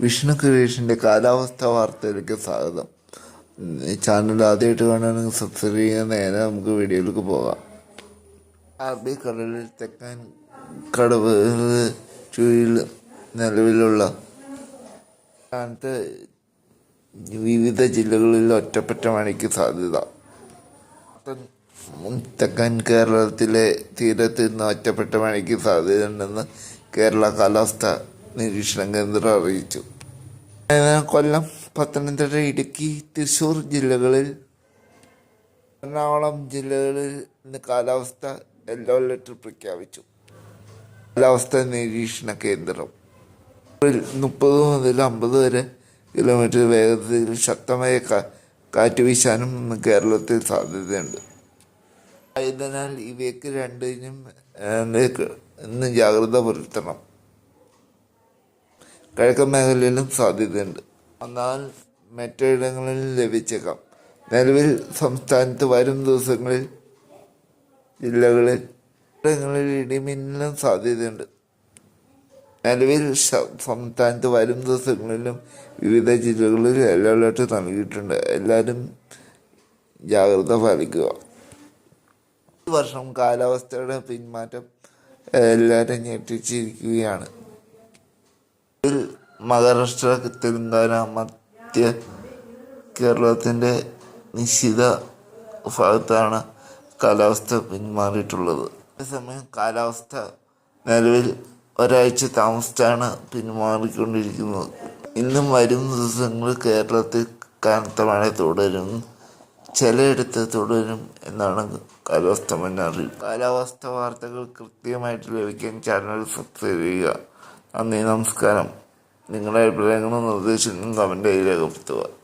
വിഷ്ണു ക്രിയേഷന്റെ കാലാവസ്ഥ വാർത്തയിലേക്ക് സ്വാഗതം. ചാനൽ ആദ്യമായിട്ട് കാണുകയാണെങ്കിൽ സബ്സ്ക്രൈബ് ചെയ്യാൻ നേരെ നമുക്ക് വീഡിയോയിലേക്ക് പോകാം. അറബി കടലിൽ തെക്കൻ കടവ് ചുഴിയിൽ നിലവിലുള്ള സ്ഥാനത്ത് വിവിധ ജില്ലകളിൽ ഒറ്റപ്പെട്ട മഴയ്ക്ക് സാധ്യത. തെക്കൻ കേരളത്തിലെ തീരത്ത് നിന്ന് ഒറ്റപ്പെട്ട മഴയ്ക്ക് സാധ്യതയുണ്ടെന്ന് കേരള കാലാവസ്ഥ നിരീക്ഷണ കേന്ദ്രം അറിയിച്ചു കൊല്ലം പത്തനംതിട്ട ഇടുക്കി തൃശ്ശൂർ ജില്ലകളിൽ എറണാകുളം ജില്ലകളിൽ ഇന്ന് കാലാവസ്ഥ യെല്ലോ അലർട്ട് പ്രഖ്യാപിച്ചു. കാലാവസ്ഥ നിരീക്ഷണ കേന്ദ്രം മുപ്പത് മുതൽ അമ്പത് വരെ കിലോമീറ്റർ വേഗതയിൽ ശക്തമായ കാറ്റ് വീശാനും ഇന്ന് കേരളത്തിൽ സാധ്യതയുണ്ട്. ആയതിനാൽ ഇവയ്ക്ക് രണ്ടിനും ഇന്ന് ജാഗ്രത പുലർത്തണം. കിഴക്കൻ മേഖലയിലും സാധ്യതയുണ്ട്. എന്നാൽ മറ്റിടങ്ങളിൽ ലഭിച്ചേക്കാം. നിലവിൽ സംസ്ഥാനത്ത് വരും ദിവസങ്ങളിൽ ജില്ലകളിൽ ഇടങ്ങളിൽ ഇടിമിന്നലും സാധ്യതയുണ്ട്. നിലവിൽ സംസ്ഥാനത്ത് വരും ദിവസങ്ങളിലും വിവിധ ജില്ലകളിൽ യെല്ലോ അലർട്ട് നൽകിയിട്ടുണ്ട്. എല്ലാവരും ജാഗ്രത പാലിക്കുക. ഈ വർഷം കാലാവസ്ഥയുടെ പിന്മാറ്റം എല്ലാവരും ഞെട്ടിച്ചിരിക്കുകയാണ്. ഇതിൽ മഹാരാഷ്ട്ര തെലങ്കാന മധ്യ കേരളത്തിന്റെ നിശ്ചിത ഭാഗത്താണ് കാലാവസ്ഥ പിന്മാറിയിട്ടുള്ളത്. അതേസമയം കാലാവസ്ഥ നിലവിൽ ഒരാഴ്ച താമസിച്ചാണ് പിന്മാറിക്കൊണ്ടിരിക്കുന്നത്. ഇന്നും വരും ദിവസങ്ങളിൽ കേരളത്തിൽ കനത്ത മഴ തുടരും. ചിലയിടത്ത് തുടരും എന്നാണ് കാലാവസ്ഥ മുന്നറിയിപ്പ്. കാലാവസ്ഥ വാർത്തകൾ കൃത്യമായിട്ട് ലഭിക്കാൻ ചാനൽ സബ്സ്ക്രൈബ് ചെയ്യുക. നന്ദി നമസ്കാരം. നിങ്ങളുടെ അഭിപ്രായങ്ങളും നിർദ്ദേശങ്ങളും കമന്റായി രേഖപ്പെടുത്തുക.